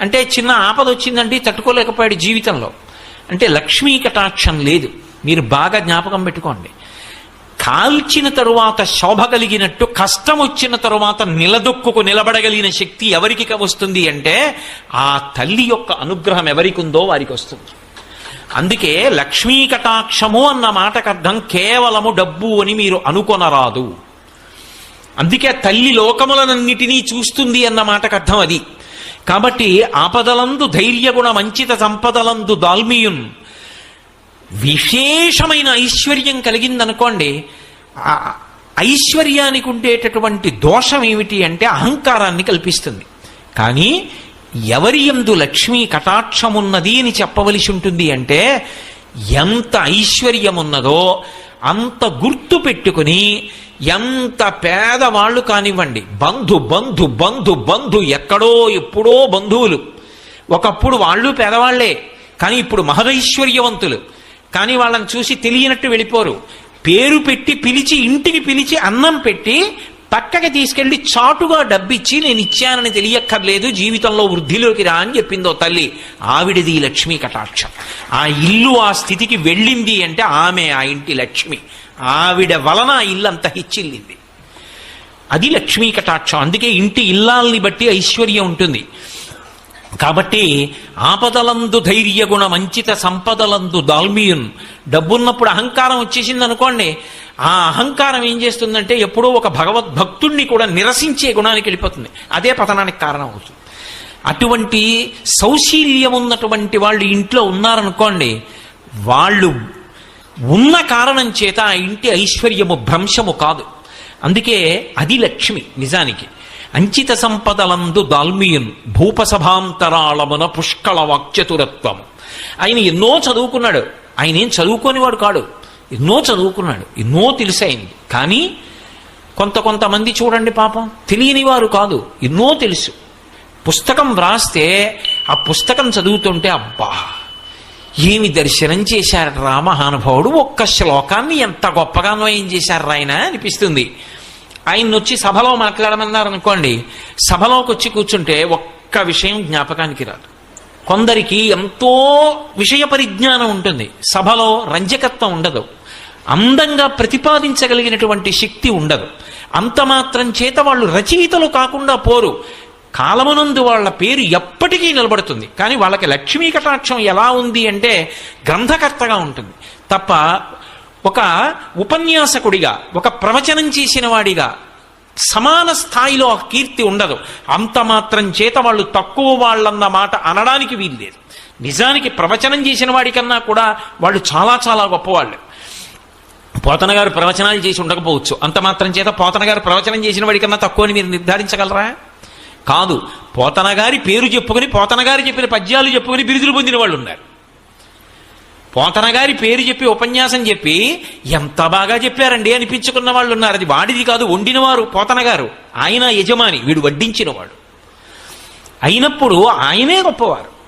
అంటే చిన్న ఆపద వచ్చిందంటే తట్టుకోలేకపోయాడు జీవితంలో. అంటే లక్ష్మీ కటాక్షం లేదు. మీరు బాగా జ్ఞాపకం పెట్టుకోండి. కాల్చిన తరువాత శోభ కలిగినట్టు కష్టం వచ్చిన తరువాత నిలదొక్కుకు నిలబడగలిగిన శక్తి ఎవరికి వస్తుంది అంటే ఆ తల్లి యొక్క అనుగ్రహం ఎవరికి ఉందో వారికి వస్తుంది. అందుకే లక్ష్మీ కటాక్షము అన్న మాటకు అర్థం కేవలము డబ్బు అని మీరు అనుకొనరాదు. అందుకే తల్లి లోకములనన్నిటినీ చూస్తుంది అన్న మాటకు అర్థం అది. కాబట్టి ఆపదలందు ధైర్యగుణ మంచిత సంపదలందు దాల్మీయున్ విశేషమైన ఐశ్వర్యం కలిగిందనుకోండి ఐశ్వర్యానికి ఉండేటటువంటి దోషం ఏమిటి అంటే అహంకారాన్ని కల్పిస్తుంది. కానీ ఎవరి ఎందు లక్ష్మీ కటాక్షమున్నది అని చెప్పవలసి ఉంటుంది అంటే ఎంత ఐశ్వర్యమున్నదో అంత గుర్తు పెట్టుకుని ఎంత పేదవాళ్ళు కానివ్వండి. బంధు బంధు బంధు బంధు ఎక్కడో ఎప్పుడో బంధువులు. ఒకప్పుడు వాళ్ళు పేదవాళ్ళే కానీ ఇప్పుడు మహదైశ్వర్యవంతులు. కానీ వాళ్ళని చూసి తెలియనట్టు వెళ్ళిపోరు. పేరు పెట్టి పిలిచి ఇంటికి పిలిచి అన్నం పెట్టి పక్కకి తీసుకెళ్ళి చాటుగా డబ్బిచ్చి నేను ఇచ్చానని తెలియక్కర్లేదు జీవితంలో వృద్ధిలోకి రా అని చెప్పిందో తల్లి. ఆవిడది లక్ష్మీ కటాక్షం. ఆ ఇల్లు ఆ స్థితికి వెళ్ళింది అంటే ఆమె ఆ ఇంటి లక్ష్మి. ఆవిడ వలన ఆ ఇల్లు అంత హెచ్చిల్లింది అది లక్ష్మీ కటాక్షం. అందుకే ఇంటి ఇల్లాల్ని బట్టి ఐశ్వర్యం ఉంటుంది. కాబట్టి ఆపదలందు ధైర్యగుణ మంచిత సంపదలందు దాల్మీయున్. డబ్బున్నప్పుడు అహంకారం వచ్చేసింది అనుకోండి ఆ అహంకారం ఏం చేస్తుందంటే ఎప్పుడో ఒక భగవద్భక్తుణ్ణి కూడా నిరసించే గుణానికి వెళ్ళిపోతుంది. అదే పతనానికి కారణం అవుతుంది అటువంటి సౌశీల్యం ఉన్నటువంటి వాళ్ళు ఇంట్లో ఉన్నారనుకోండి వాళ్ళు ఉన్న కారణం చేత ఆ ఇంటి ఐశ్వర్యము భ్రంశము కాదు. అందుకే అది లక్ష్మి నిజానికి. అంచిత సంపదలందు దాల్మియున్ భూపసభాంతరాళమున పుష్కళ వాక్చతురత్వం ఆయన ఎన్నో చదువుకున్నాడు. ఆయన ఏం చదువుకోనివాడు కాడు. ఎన్నో చదువుకున్నాడు ఎన్నో తెలిసైంది. కానీ కొంత కొంతమంది చూడండి పాపం తెలియని వారు కాదు ఎన్నో తెలుసు. పుస్తకం వ్రాస్తే ఆ పుస్తకం చదువుతుంటే అబ్బా ఏమి దర్శనం చేశారు రా మహానుభావుడు? ఒక్క శ్లోకాన్ని ఎంత గొప్పగా అన్వయం చేశారు ఆయన అనిపిస్తుంది. ఆయన వచ్చి సభలో మాట్లాడమన్నారు అనుకోండి సభలోకి వచ్చి కూర్చుంటే ఒక్క విషయం జ్ఞాపకానికి రాదు. కొందరికి ఎంతో విషయ పరిజ్ఞానం ఉంటుంది. సభలో రంజకత్వం ఉండదు. అందంగా ప్రతిపాదించగలిగినటువంటి శక్తి ఉండదు. అంత మాత్రం చేత వాళ్ళు రచయితలు కాకుండా పోరు. కాలమునందు వాళ్ళ పేరు ఎప్పటికీ నిలబడుతుంది. కానీ వాళ్ళకి లక్ష్మీ కటాక్షం ఎలా ఉంది అంటే గ్రంథకర్తగా ఉంటుంది. తప్ప ఒక ఉపన్యాసకుడిగా ఒక ప్రవచనం చేసిన వాడిగా సమాన స్థాయిలో ఆ కీర్తి ఉండదు. అంత మాత్రం చేత వాళ్ళు తక్కువ వాళ్ళన్న మాట అనడానికి వీల్లేదు. నిజానికి ప్రవచనం చేసిన వాడికన్నా కూడా వాళ్ళు చాలా చాలా గొప్పవాళ్ళు. పోతన గారు ప్రవచనాలు చేసి ఉండకపోవచ్చు. అంత మాత్రం చేత పోతన గారు ప్రవచనం చేసిన వాడికన్నా తక్కువ అని మీరు నిర్ధారించగలరా? కాదు. పోతన గారి పేరు చెప్పుకుని పోతన గారు చెప్పిన పద్యాలు చెప్పుకుని బిరుదులు పొందిన వాళ్ళు ఉన్నారు. పోతన గారి పేరు చెప్పి ఉపన్యాసం చెప్పి ఎంత బాగా చెప్పారండి అనిపించుకున్న వాళ్ళు ఉన్నారు. అది వాడిది కాదు వండినవారు పోతన గారు. ఆయన యజమాని వీడు వడ్డించినవాడు. అయినప్పుడు ఆయనే గొప్పవారు.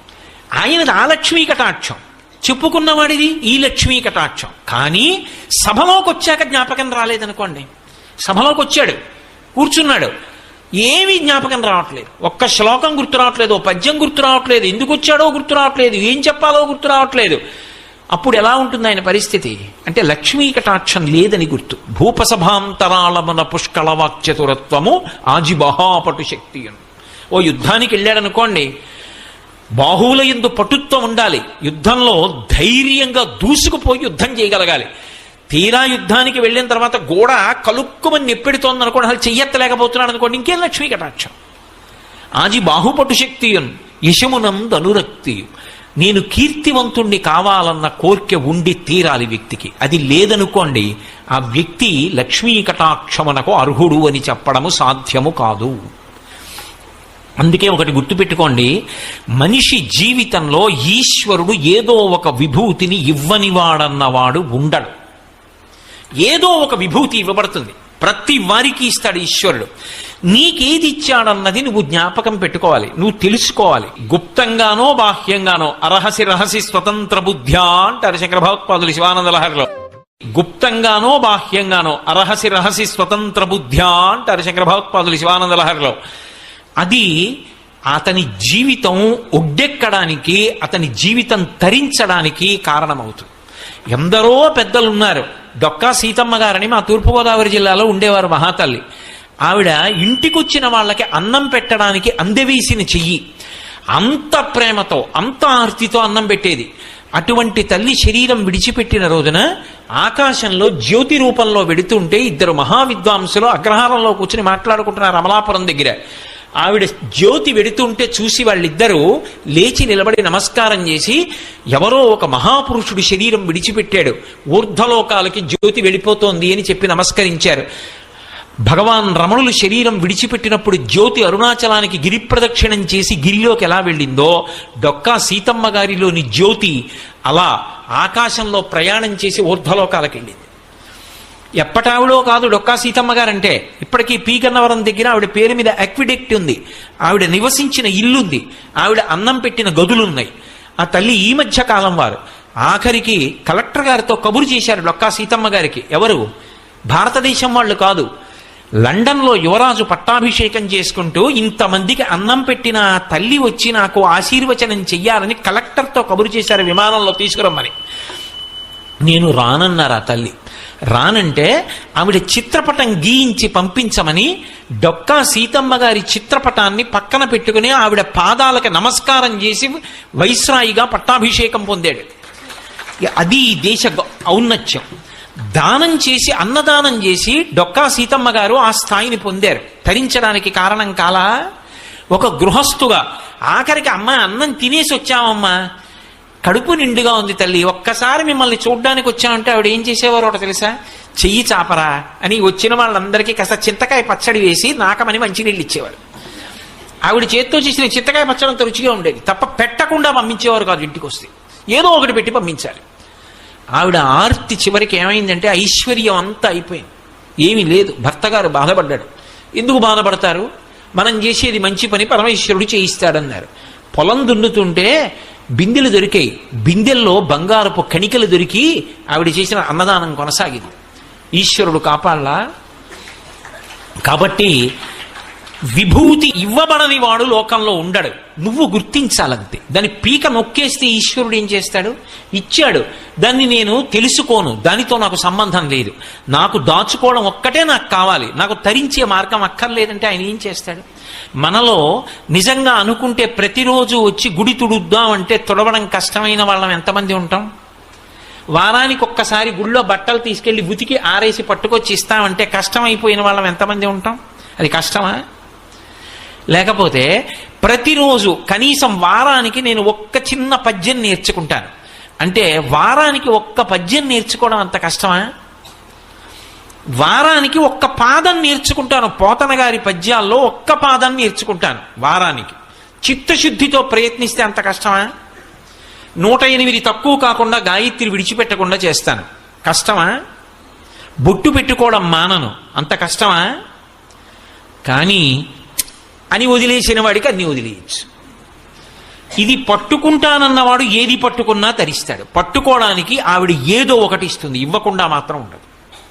ఆయనది ఆలక్ష్మీ కటాక్షం. చెప్పుకున్నవాడిది ఈ లక్ష్మీ కటాక్షం. కానీ సభలోకి వచ్చాక జ్ఞాపకం రాలేదనుకోండి. సభలోకి వచ్చాడు కూర్చున్నాడు. ఏమీ జ్ఞాపకం రావట్లేదు. ఒక్క శ్లోకం గుర్తు రావట్లేదు ఓ పద్యం గుర్తు రావట్లేదు ఎందుకు వచ్చాడో గుర్తు రావట్లేదు ఏం చెప్పాలో గుర్తు రావట్లేదు. అప్పుడు ఎలా ఉంటుంది ఆయన పరిస్థితి? అంటే లక్ష్మీ కటాక్షం లేదని గుర్తు. భూపసభాంతరాళమున పుష్కళ వాక్చతురత్వము ఆజిబహాపటు శక్తి ఓ యుద్ధానికి వెళ్ళాడనుకోండి బాహువుల ఎందు పటుత్వం ఉండాలి. యుద్ధంలో ధైర్యంగా దూసుకుపోయి యుద్ధం చేయగలగాలి. తీరా యుద్ధానికి వెళ్ళిన తర్వాత గోడ కలుక్కుమని నెప్పెడుతోంది అనుకోండి అసలు చెయ్యెత్తలేకపోతున్నాడు అనుకోండి ఇంకేం లక్ష్మీ కటాక్షం? ఆజి బాహుపటు శక్తియున్ యశమునం ధనురక్తియు నేను కీర్తివంతుణ్ణి కావాలన్న కోరిక ఉండి తీరాలి వ్యక్తికి. అది లేదనుకోండి ఆ వ్యక్తి లక్ష్మీ కటాక్షమునకు అర్హుడు అని చెప్పడము సాధ్యము కాదు. అందుకే ఒకటి గుర్తుపెట్టుకోండి మనిషి జీవితంలో ఈశ్వరుడు ఏదో ఒక విభూతిని ఇవ్వనివాడన్నవాడు ఉండడు. ఏదో ఒక విభూతి ఇవ్వబడుతుంది. ప్రతి వారికి ఇస్తాడు ఈశ్వరుడు. నీకేది ఇచ్చాడన్నది నువ్వు జ్ఞాపకం పెట్టుకోవాలి. నువ్వు తెలుసుకోవాలి. గుప్తంగానో బాహ్యంగానో అరహసి రహసి స్వతంత్ర బుద్ధ్యా అంటారు శంకర భగవత్పాదులు శివానంద లహరిలో. గుప్తంగానో బాహ్యంగానో అరహసి రహసి స్వతంత్ర బుద్ధ్యా అంటారు శంకర భగవత్పాదులు శివానంద లహరిలో. అది అతని జీవితం ఒడ్డెక్కడానికి అతని జీవితం తరించడానికి కారణమవుతుంది. ఎందరో పెద్దలు ఉన్నారు డొక్కా సీతమ్మ గారని మా తూర్పుగోదావరి జిల్లాలో ఉండేవారు మహాతల్లి. ఆవిడ ఇంటికొచ్చిన వాళ్ళకి అన్నం పెట్టడానికి అందవేసిన చెయ్యి. అంత ప్రేమతో అంత ఆర్తితో అన్నం పెట్టేది. అటువంటి తల్లి శరీరం విడిచిపెట్టిన రోజున ఆకాశంలో జ్యోతి రూపంలో వెడుతుంటే ఇద్దరు మహావిద్వాంసులు అగ్రహారంలో కూర్చుని మాట్లాడుకుంటున్నారు అమలాపురం దగ్గర. ఆవిడ జ్యోతి వెడుతుంటే చూసి వాళ్ళిద్దరూ లేచి నిలబడి నమస్కారం చేసి ఎవరో ఒక మహాపురుషుడు శరీరం విడిచిపెట్టాడు. ఊర్ధ్వలోకాలకి జ్యోతి వెళ్ళిపోతోంది అని చెప్పి నమస్కరించారు. భగవాన్ రమణులు శరీరం విడిచిపెట్టినప్పుడు జ్యోతి అరుణాచలానికి గిరి ప్రదక్షిణం చేసి గిరిలోకి ఎలా వెళ్ళిందో డొక్కా సీతమ్మ గారిలోని జ్యోతి అలా ఆకాశంలో ప్రయాణం చేసి ఊర్ధ్వలోకాలకు వెళ్ళింది ఎప్పటావిడో కాదు డొక్కా సీతమ్మ గారంటే. ఇప్పటికీ పీగన్నవరం దగ్గర ఆవిడ పేరు మీద అక్విడెక్ట్ ఉంది. ఆవిడ నివసించిన ఇల్లుంది. ఆవిడ అన్నం పెట్టిన గదులున్నాయి. ఆ తల్లి ఈ మధ్య కాలం వారు. ఆఖరికి కలెక్టర్ గారితో కబురు చేశారు డొక్కా సీతమ్మ గారికి. ఎవరు? భారతదేశం వాళ్ళు కాదు. లండన్లో యువరాజు పట్టాభిషేకం చేసుకుంటూ ఇంతమందికి అన్నం పెట్టిన తల్లి వచ్చి నాకు ఆశీర్వచనం చెయ్యాలని కలెక్టర్తో కబురు చేశారు విమానంలో తీసుకురమ్మని. నేను రానన్నారు ఆ తల్లి? రానంటే ఆవిడ చిత్రపటం గీయించి పంపించమని డొక్కా సీతమ్మ గారి చిత్రపటాన్ని పక్కన పెట్టుకుని ఆవిడ పాదాలకు నమస్కారం చేసి వైస్రాయిగా పట్టాభిషేకం పొందాడు. అది దేశ ఔన్నత్యం. దానం చేసి అన్నదానం చేసి డొక్కా సీతమ్మ గారు ఆ స్థాయిని పొందారు. తరించడానికి కారణం కాలా? ఒక గృహస్థుగా ఆఖరికి అమ్మ అన్నం తినేసి వచ్చామమ్మా కడుపు నిండుగా ఉంది తల్లి. ఒక్కసారి మిమ్మల్ని చూడ్డానికి వచ్చామంటే ఆవిడ ఏం చేసేవారు ఒకటి తెలుసా? చెయ్యి చాపరా అని వచ్చిన వాళ్ళందరికీ కాస్త చింతకాయ పచ్చడి వేసి నాకమని మంచినీళ్ళు ఇచ్చేవారు. ఆవిడ చేత్తో చేసిన చింతకాయ పచ్చడి అంత రుచిగా ఉండేది. తప్ప పెట్టకుండా పంపించేవారు కాదు ఇంటికి వస్తే ఏదో ఒకటి పెట్టి పంపించాలి. ఆవిడ ఆర్తి చివరికి ఏమైందంటే ఐశ్వర్యం అంతా అయిపోయింది. ఏమీ లేదు. భర్త గారు బాధపడ్డాడు. ఎందుకు బాధపడతారు? మనం చేసేది మంచి పని పరమేశ్వరుడు చేయిస్తాడన్నారు. పొలం దున్నుతుంటే బిందెలు దొరికాయి. బిందెల్లో బంగారపు కణికలు దొరికి ఆవిడ చేసిన అన్నదానం కొనసాగింది. ఈశ్వరుడు కాపాడలా? కాబట్టి విభూతి ఇవ్వబడని వాడు లోకంలో ఉండడు. నువ్వు గుర్తించాలంతే. దాని పీక నొక్కేస్తే ఈశ్వరుడు ఏం చేస్తాడు? ఇచ్చాడు. దాన్ని నేను తెలుసుకోను. దానితో నాకు సంబంధం లేదు. నాకు దాచుకోవడం ఒక్కటే నాకు కావాలి. నాకు తరించే మార్గం అక్కర్లేదంటే ఆయన ఏం చేస్తాడు? మనలో నిజంగా అనుకుంటే ప్రతిరోజు వచ్చి గుడి తుడుద్దాం అంటే తుడవడం కష్టమైన వాళ్ళం ఎంతమంది ఉంటాం? వారానికి ఒక్కసారి గుళ్ళో బట్టలు తీసుకెళ్ళి ఉతికి ఆరేసి పట్టుకొచ్చి ఇస్తామంటే కష్టమైపోయిన వాళ్ళం ఎంతమంది ఉంటాం? అది కష్టమా? లేకపోతే ప్రతిరోజు కనీసం వారానికి నేను ఒక్క చిన్న పద్యం నేర్చుకుంటాను. అంటే వారానికి ఒక్క పద్యం నేర్చుకోవడం అంత కష్టమా? వారానికి ఒక్క పాదం నేర్చుకుంటాను. పోతన గారి పద్యాల్లో ఒక్క పాదం నేర్చుకుంటాను వారానికి. చిత్తశుద్ధితో ప్రయత్నిస్తే అంత కష్టమా? నూట ఎనిమిది తక్కువ కాకుండా గాయత్రి విడిచిపెట్టకుండా చేస్తాను. కష్టమా? బొట్టు పెట్టుకోవడం మానను. అంత కష్టమా? కానీ అని వదిలేసిన వాడికి అన్ని వదిలేయచ్చు. ఇది పట్టుకుంటానన్నవాడు ఏది పట్టుకున్నా తరిస్తాడు. పట్టుకోవడానికి ఆవిడ ఏదో ఒకటి ఇస్తుంది. ఇవ్వకుండా మాత్రం ఉండదు.